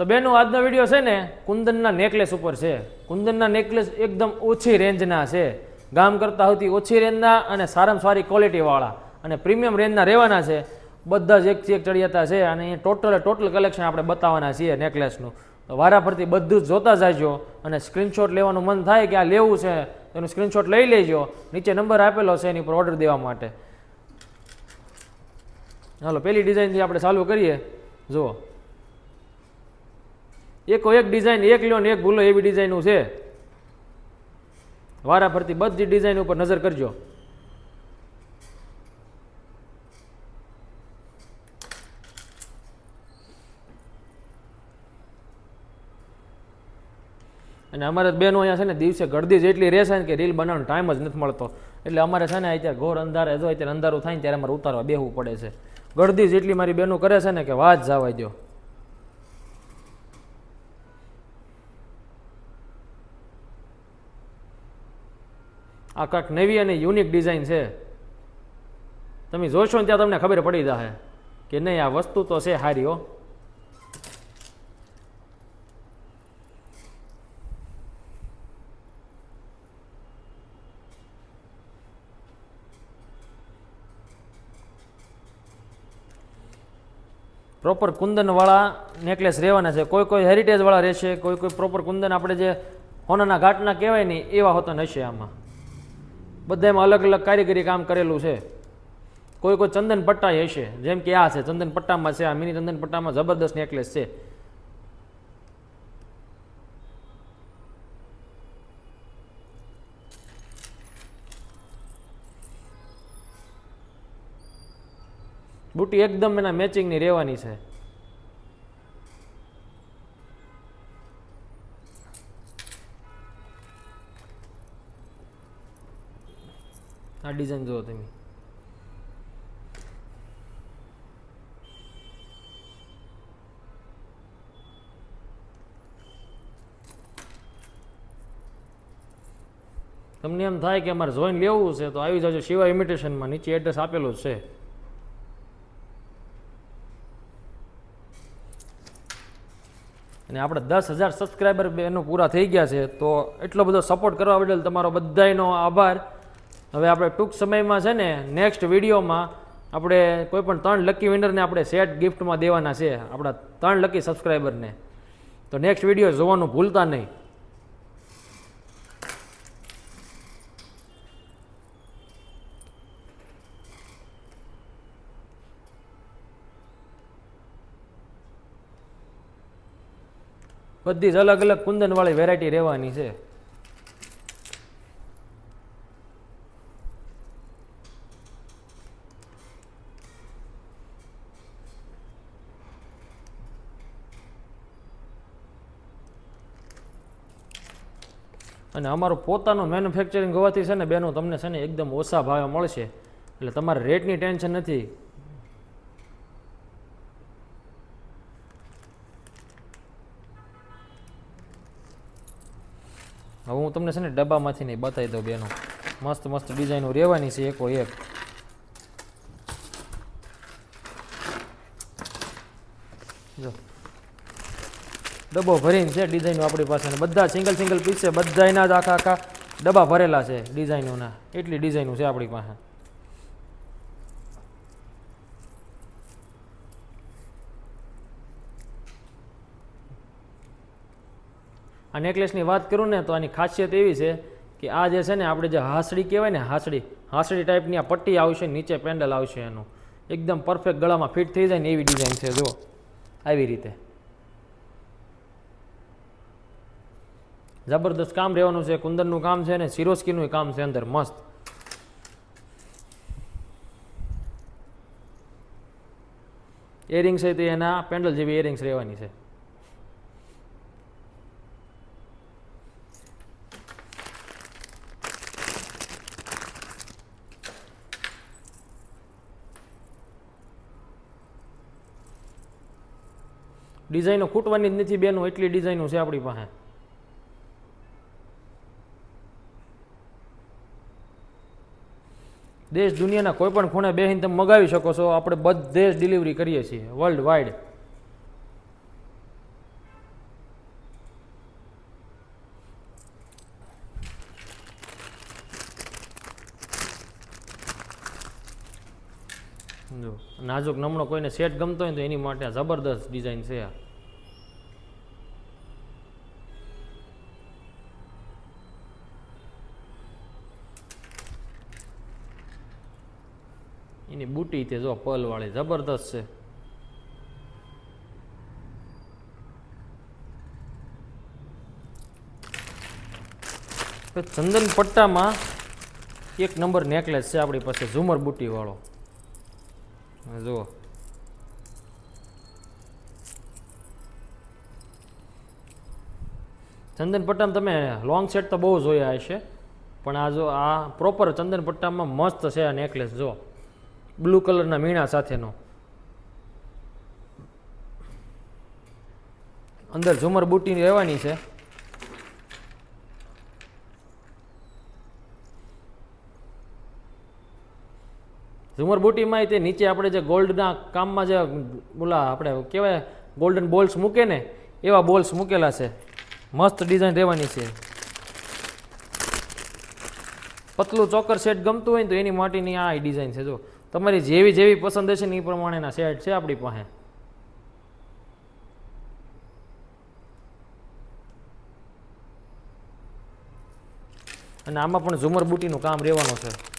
તો બેનો આજનો વીડિયો છે ને કુંદનના નેકલેસ ઉપર છે. કુંદનના નેકલેસ એકદમ ઓછી રેન્જના છે. ગામ કરતાં સૌથી ઓછી રેન્જના અને સારામાં સારી ક્વોલિટીવાળા અને પ્રીમિયમ રેન્જના રહેવાના છે. બધા જ એકથી એક ચડિયાતા છે અને એ ટોટલ ટોટલ કલેક્શન આપણે બતાવવાના છીએ નેકલેસનું. તો વારા ફરતી બધું જ જોતા જાજો અને સ્ક્રીનશોટ લેવાનું મન થાય કે આ લેવું છે એનું સ્ક્રીનશોટ લઈ લેજો. નીચે નંબર આપેલો છે, એની ઉપર ઓર્ડર દેવા માટે. ચાલો પહેલી ડિઝાઇનથી આપણે ચાલુ કરીએ. જુઓ. એકો એક ડિઝાઇન એક લ્યો ને એક ભૂલો, એવી ડિઝાઇનું છે. વારા ફરતી બધી ડિઝાઇન ઉપર નજર કરજો. અને અમારે બેનો અહીંયા છે ને દિવસે ગળદી જેટલી રહેશે ને કે રીલ બનાવવાનો ટાઈમ જ નથી મળતો. એટલે અમારે છે ને અત્યારે ઘોર અંધારે જો અત્યારે અંધારું થાય ને ત્યારે અમારે ઉતારવા બેહવું પડે છે. ગળદી જેટલી મારી બહેનો કરે છે ને કે વાત જવા દો આ કાંઈક નવી અને યુનિક ડિઝાઇન છે. તમે જોશો ને ત્યાં તમને ખબર પડી જશે કે નહીં, આ વસ્તુ તો છે સારી હો. પ્રોપર કુંદનવાળા નેકલેસ રહેવાના છે. કોઈ કોઈ હેરિટેજવાળા રહેશે, કોઈ કોઈ પ્રોપર કુંદન આપણે જે હોનાના ઘાટના કહેવાય નહીં એવા હોતા નશે આમાં. બધામાં અલગ અલગ કારીગરી કામ કરેલું છે. કોઈ કોઈ ચંદન પટ્ટા હશે, જેમ કે આ છે, ચંદન પટ્ટામાં છે, આ મિની ચંદન પટ્ટામાં જબરદસ્ત નેકલેસ છે. બુટી એકદમ એના મેચિંગની રહેવાની છે. ડિઝાઇન જુઓ તમે. તમને એમ થાય કે અમારે જોઈન લેવું છે, તો આવી જજો શિવા ઇમિટેશનમાં નીચે એડ્રેસ આપેલું છે. અને આપણે દસ હજાર સબસ્ક્રાઈબર એનો પૂરા થઈ ગયા છે, તો એટલો બધો સપોર્ટ કરવા બદલ તમારો બધાનો આભાર. હવે આપણે ટૂંક સમયમાં છે ને નેક્સ્ટ વિડીયોમાં આપણે કોઈ પણ ત્રણ લકી વિનરને આપણે સેટ ગિફ્ટમાં દેવાના છે, આપણા ત્રણ લકી સબસ્ક્રાઈબરને તો નેક્સ્ટ વીડિયો જોવાનું ભૂલતા નહીં. બધી જ અલગ અલગ કુંદનવાળી વેરાયટી રહેવાની છે. અને અમારું પોતાનું મેન્યુફેક્ચરિંગ હોવાથી છે ને બેનો, તમને છે ને એકદમ ઓછા ભાવે મળશે. એટલે તમારે રેટની ટેન્શન નથી. હવે હું તમને છે ને ડબ્બામાંથી નહીં બતાવી દઉં બેનો. મસ્ત મસ્ત ડિઝાઇનો રહેવાની છે એકો એક જો ડબ્બો ભરીને છે ડિઝાઇનો આપણી પાસે બધા સિંગલ સિંગલ પીસ છે બધા એના જ આખા આખા ડબ્બા ભરેલા છે ડિઝાઇનોના. એટલી ડિઝાઇનો છે આપણી પાસે. આ નેકલેસની વાત કરું ને તો આની ખાસિયત એવી છે કે આ જે છે ને આપણે જે હાસડી કહેવાય ને હાસડી હાસડી ટાઈપની આ પટ્ટી આવશે નીચે પેન્ડલ આવશે એનું. એકદમ પરફેક્ટ ગળામાં ફિટ થઈ જાય ને એવી ડિઝાઇન છે જો આવી રીતે. જબરદસ્ત કામ રહેવાનું છે, કુંદનનું કામ છે ને સિરોસ્કીનું કામ છે અંદર, મસ્ત. એરિંગ્સ છે તે એના, પેન્ડલ જેવી એરિંગ્સ રહેવાની છે. ડિઝાઇનો ખૂટવાની જ નથી બેનું, એટલી ડિઝાઇનો છે આપણી પાસે. દેશ દુનિયાના કોઈ પણ ખૂણે બેહીને તમે મગાવી શકો છો, આપણે બધે જ ડિલિવરી કરીએ છીએ વર્લ્ડ વાઇડ જો, નાજુક નમણો કોઈને સેટ ગમતો હોય તો એની માટે આ જબરદસ્ત ડિઝાઇન છે આ. એની બુટી તે જો પલ વાળી જબરદસ્ત છે. ચંદન પટ્ટામાં એક નંબર નેકલેસ છે આપણી પાસે, ઝુમર બુટી વાળો જુઓ. ચંદન પટ્ટામાં તમે લોંગ સેટ તો બહુ જોયા હશે, પણ આ જો આ પ્રોપર ચંદન પટ્ટામાં મસ્ત છે આ નેકલેસ જો બ્લુ કલરના મીણા સાથેનો. અંદર ઝુમર બુટી રહેવાની છે. ઝુમર બુટીમાં તે નીચે આપણે જે ગોલ્ડના કામમાં જે બોલા આપણે કહેવાય ગોલ્ડન બોલ્સ મૂકે ને, એવા બોલ્સ મૂકેલા છે. મસ્ત ડિઝાઇન રહેવાની છે. પતલું ચોકર સેટ ગમતું હોય ને તો એની માટેની આ ડિઝાઇન છે, જો. તમારી જેવી જેવી પસંદ હશે ને એ પ્રમાણેના સેટ છે આપણી પાસે. અને આમાં પણ ઝુમર બુટીનું કામ રહેવાનું છે.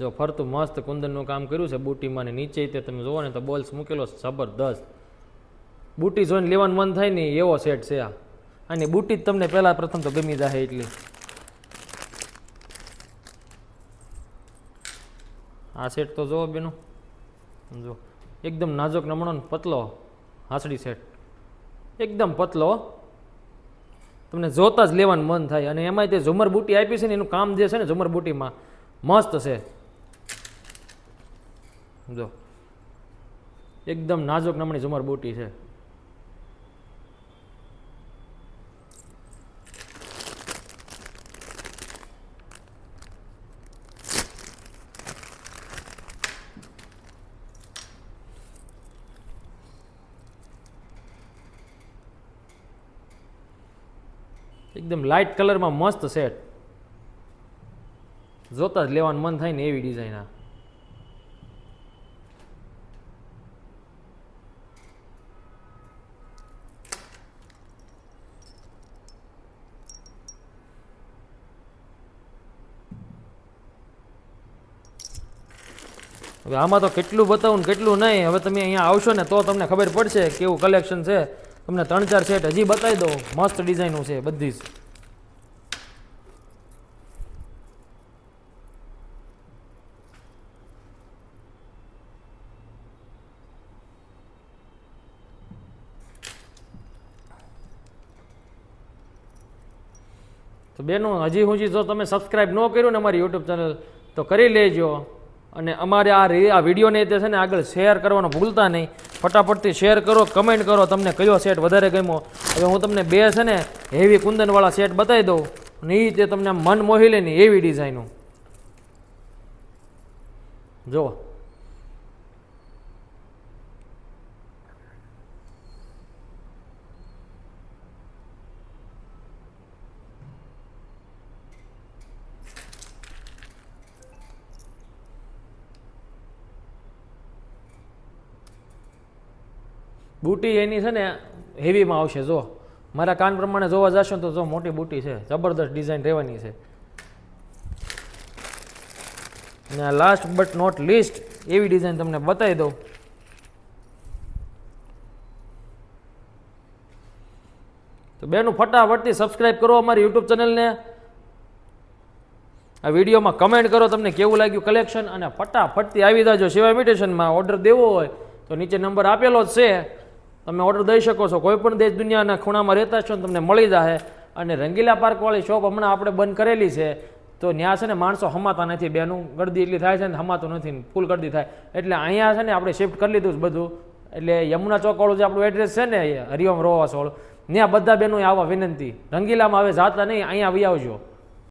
જો ફરતું મસ્ત કુંદનનું કામ કર્યું છે બુટીમાં ને નીચે તે તમે જુઓ ને તો બોલ્સ મૂકેલો જબરદસ્ત. બુટી જોઈને લેવાનું મન થાય ને એવો સેટ છે આ. અને બુટી જ તમને પહેલાં પ્રથમ તો ગમી જાય એટલી. આ સેટ તો જુઓ બેનો. જો, એકદમ નાજુક નમણો ને પતલો હાસડી સેટ. એકદમ પતલો. તમને જોતા જ લેવાનું મન થાય. અને એમાંય તે ઝુમર બુટી આપી છે ને એનું કામ જે છે ને ઝુમર બુટીમાં મસ્ત છે. જો. એકદમ નાજુક નમણી ઝુમર બુટી છે. એકદમ લાઇટ કલરમાં મસ્ત સેટ જોતા જ લેવાનું મન થાય ને એવી ડિઝાઇન આ. હવે આમાં તો કેટલું બતાવું કેટલું નહીં. હવે તમે અહીંયા આવશો ને તો તમને ખબર પડશે કેવું કલેક્શન છે. તમને ત્રણ ચાર સેટ હજી બતાવી દઉં. મસ્ત ડિઝાઇનો છે બધી જ. તો બેનો, હજી હું જો તમે સબસ્ક્રાઇબ ન કર્યું ને અમારી યુટ્યુબ ચેનલ તો કરી લેજો. અને અમારે આ આ વિડીયોને તે છે ને આગળ શેર કરવાનું ભૂલતા નહીં. ફટાફટથી શેર કરો કમેન્ટ કરો, તમને કયો સેટ વધારે ગમ્યો. હવે હું તમને બે છે ને હેવી કુંદનવાળા સેટ બતાવી દઉં. અને એ તે તમને મન મોહી લે ને એવી ડિઝાઇનો જુઓ. બુટી એની છે ને હેવીમાં આવશે, જો. મારા કાન પ્રમાણે જોવા જશો તો જો મોટી બુટી છે. જબરદસ્ત ડિઝાઇન રહેવાની છે. અને લાસ્ટ બટ નોટ લીસ્ટ એવી ડિઝાઇન તમને બતાવી દઉં. તો બેનું ફટાફટથી સબસ્ક્રાઈબ કરો અમારી યુટ્યુબ ચેનલને આ વિડીયોમાં કમેન્ટ કરો તમને કેવું લાગ્યું કલેક્શન અને ફટાફટથી આવી જાજો. સિવાય ઇમિટેશનમાં ઓર્ડર દેવો હોય તો નીચે નંબર આપેલો જ છે. તમે ઓર્ડર દઈ શકો છો. કોઈ પણ દેશ દુનિયાના ખૂણામાં રહેતા છો તમને મળી જશે અને રંગીલા પાર્કવાળી શોપ હમણાં આપણે બંધ કરેલી છે. તો ત્યાં છે ને માણસો હમાતા નથી. બેનું ગરદી એટલી થાય છે ને હમાતું નથી ફૂલ ગરદી થાય. એટલે અહીંયા છે ને આપણે શિફ્ટ કરી લીધું છે બધું. એટલે યમુના ચોકવાળું જે આપણું એડ્રેસ છે ને હરિઓમ રોવાસોળ ત્યાં બધા બહેનો આવવા વિનંતી. રંગીલામાં હવે જાતા નહીં, અહીંયા આવી આવજો.